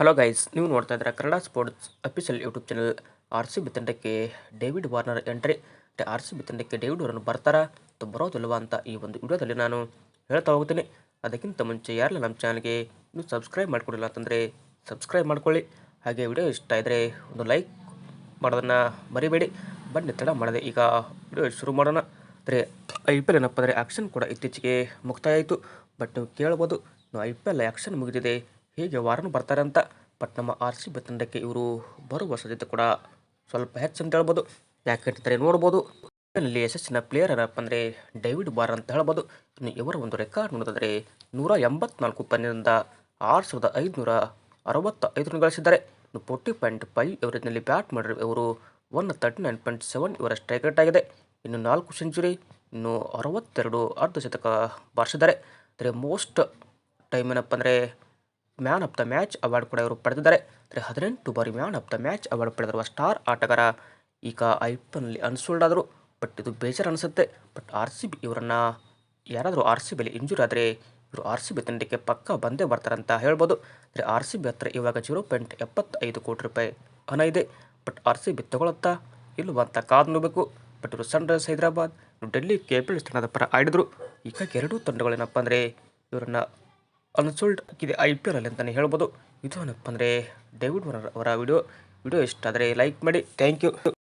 Hello guys ನೀವು ನೋಡ್ತಾ ಇದ್ದೀರಾ Kannada sports official YouTube channel R C B ತಂಡಕ್ಕೆ David Warner entry R C B ತಂಡಕ್ಕೆ David Warner ಬರ್ತಾರಾ? ಅಥವಾ ಬರೋದಿಲ್ವಾ ಅಂತ ಈ ಒಂದು ವಿಡಿಯೋದಲ್ಲಿ ನಾನು ಹೇಳ್ತಾ ಹೋಗ್ತೀನಿ. ಅದಕ್ಕಿಂತ ಮುಂಚೆ ಯಾರೆಲ್ಲ ನಮ್ಮ ಚಾನಲ್ಗೆ ನೀವು ಸಬ್ಸ್ಕ್ರೈಬ್ ಮಾಡ್ಕೊಂಡಿಲ್ಲ ಅಂತಂದರೆ ಸಬ್ಸ್ಕ್ರೈಬ್ ಮಾಡ್ಕೊಳ್ಳಿ. ಹಾಗೆ ವಿಡಿಯೋ ಇಷ್ಟ ಇದ್ದರೆ ಒಂದು ಲೈಕ್ ಮಾಡೋದನ್ನು ಮರಿಬೇಡಿ. ಬನ್ನಿ, ತಡ ಮಾಡದೆ ಈಗ ವಿಡಿಯೋ ಶುರು ಮಾಡೋಣ. ಅಂದರೆ ಐ ಪಿ ಎಲ್ ಏನಪ್ಪ ಅಂದರೆ ಆ್ಯಕ್ಷನ್ ಕೂಡ ಇತ್ತೀಚೆಗೆ ಮುಕ್ತಾಯ ಆಯಿತು. ಬಟ್ ನೀವು ಕೇಳ್ಬೋದು ಐ ಪಿ ಎಲ್ ಆ್ಯಕ್ಷನ್ ಮುಗಿದಿದೆ. ಹೇಗೆ ವಾರನು ಬರ್ತಾರೆ ಅಂತ? ಬಟ್ ನಮ್ಮ ಆರ್ ಸಿ ಬಿ ತಂಡಕ್ಕೆ ಇವರು ಬರುವ ಸಾಧ್ಯತೆ ಕೂಡ ಸ್ವಲ್ಪ ಹೆಚ್ಚು ಅಂತ ಹೇಳ್ಬೋದು. ಯಾಕಂತಂದರೆ ನೋಡ್ಬೋದು ನಲ್ಲಿ ಯಶಸ್ಸಿನ ಪ್ಲೇಯರ್ ಏನಪ್ಪ ಅಂದರೆ ಡೇವಿಡ್ ಬಾರ್ ಅಂತ ಹೇಳ್ಬೋದು. ಇನ್ನು ಇವರ ಒಂದು ರೆಕಾರ್ಡ್ ನೋಡೋದಾದರೆ ನೂರ ಎಂಬತ್ನಾಲ್ಕು ಪಂದ್ಯದಿಂದ ಆರು ಸಾವಿರದ ಐದುನೂರ ಅರವತ್ತ ಐದು ಗಳಿಸಿದ್ದಾರೆ. ಇನ್ನು ಫೋರ್ಟಿ ಪಾಯಿಂಟ್ ಫೈವ್ ಎವರೇಜ್ನಲ್ಲಿ ಬ್ಯಾಟ್ ಮಾಡಿರುವ ಇವರು one thirty nine point seven ಇವರ ಸ್ಟ್ರೈಕ್ ರೇಟ್ ಆಗಿದೆ. ಇನ್ನು ನಾಲ್ಕು ಸೆಂಚುರಿ, ಇನ್ನು ಅರವತ್ತೆರಡು ಅರ್ಧ ಶತಕ ಬಾರಿಸಿದ್ದಾರೆ. ಅಂದರೆ ಮೋಸ್ಟ್ ಟೈಮ್ ಏನಪ್ಪ ಅಂದರೆ man of the match award ಕೂಡ ಇವರು ಪಡೆದಿದ್ದಾರೆ. ಅಂದರೆ ಹದಿನೆಂಟು ಬಾರಿ man of the match award ಪಡೆದಿರುವ ಸ್ಟಾರ್ ಆಟಗಾರ ಈಗ ಐ ಪಿ ಎಲ್ನಲ್ಲಿ ಅನ್ಸೋಲ್ಡ್ ಆದರು ಬಟ್ ಇದು ಬೇಜಾರು ಅನಿಸುತ್ತೆ. ಬಟ್ ಆರ್ ಸಿ ಬಿ ಇವರನ್ನು ಯಾರಾದರೂ ಆರ್ ಸಿ ಬಿಲಿ ಇಂಜೂರ್ ಆದರೆ ಇವರು ಆರ್ ಸಿ ಬಿ ತಂಡಕ್ಕೆ ಪಕ್ಕ ಬಂದೇ ಬರ್ತಾರಂತ ಹೇಳ್ಬೋದು. ಅಂದರೆ ಆರ್ ಸಿ ಬಿ ಹತ್ರ ಇವಾಗ ಜೀರೋ ಪಾಯಿಂಟ್ ಎಪ್ಪತ್ತೈದು ಕೋಟಿ ರೂಪಾಯಿ ಹಣ ಇದೆ. ಬಟ್ ಆರ್ ಸಿ ಬಿ ತಗೊಳುತ್ತಾ ಇಲ್ಲವ ಅಂತ ಕಾದು ನೋಡಬೇಕು. ಬಟ್ ಇವರು ಸನ್ರೈಸ್ ಹೈದರಾಬಾದ್ ಡೆಲ್ಲಿ ಕ್ಯಾಪಿಟಲ್ಸ್ ತಂಡದ ಪರ ಆಡಿದರು. ಈಗ ಎರಡೂ ತಂಡಗಳೇನಪ್ಪ ಅಂದರೆ ಇವರನ್ನು ಅನ್ಸೋಲ್ಡ್ ಆಗಿದೆ ಐ ಪಿ ಎಲ್ ಅಂತಲೇ ಹೇಳ್ಬೋದು. ಇದು ಏನಪ್ಪ ಅಂದರೆ ಡೇವಿಡ್ ವಾರ್ನರ್ ಅವರ ವಿಡಿಯೋ. ವಿಡಿಯೋ ಇಷ್ಟ ಆದರೆ ಲೈಕ್ ಮಾಡಿ. Thank you.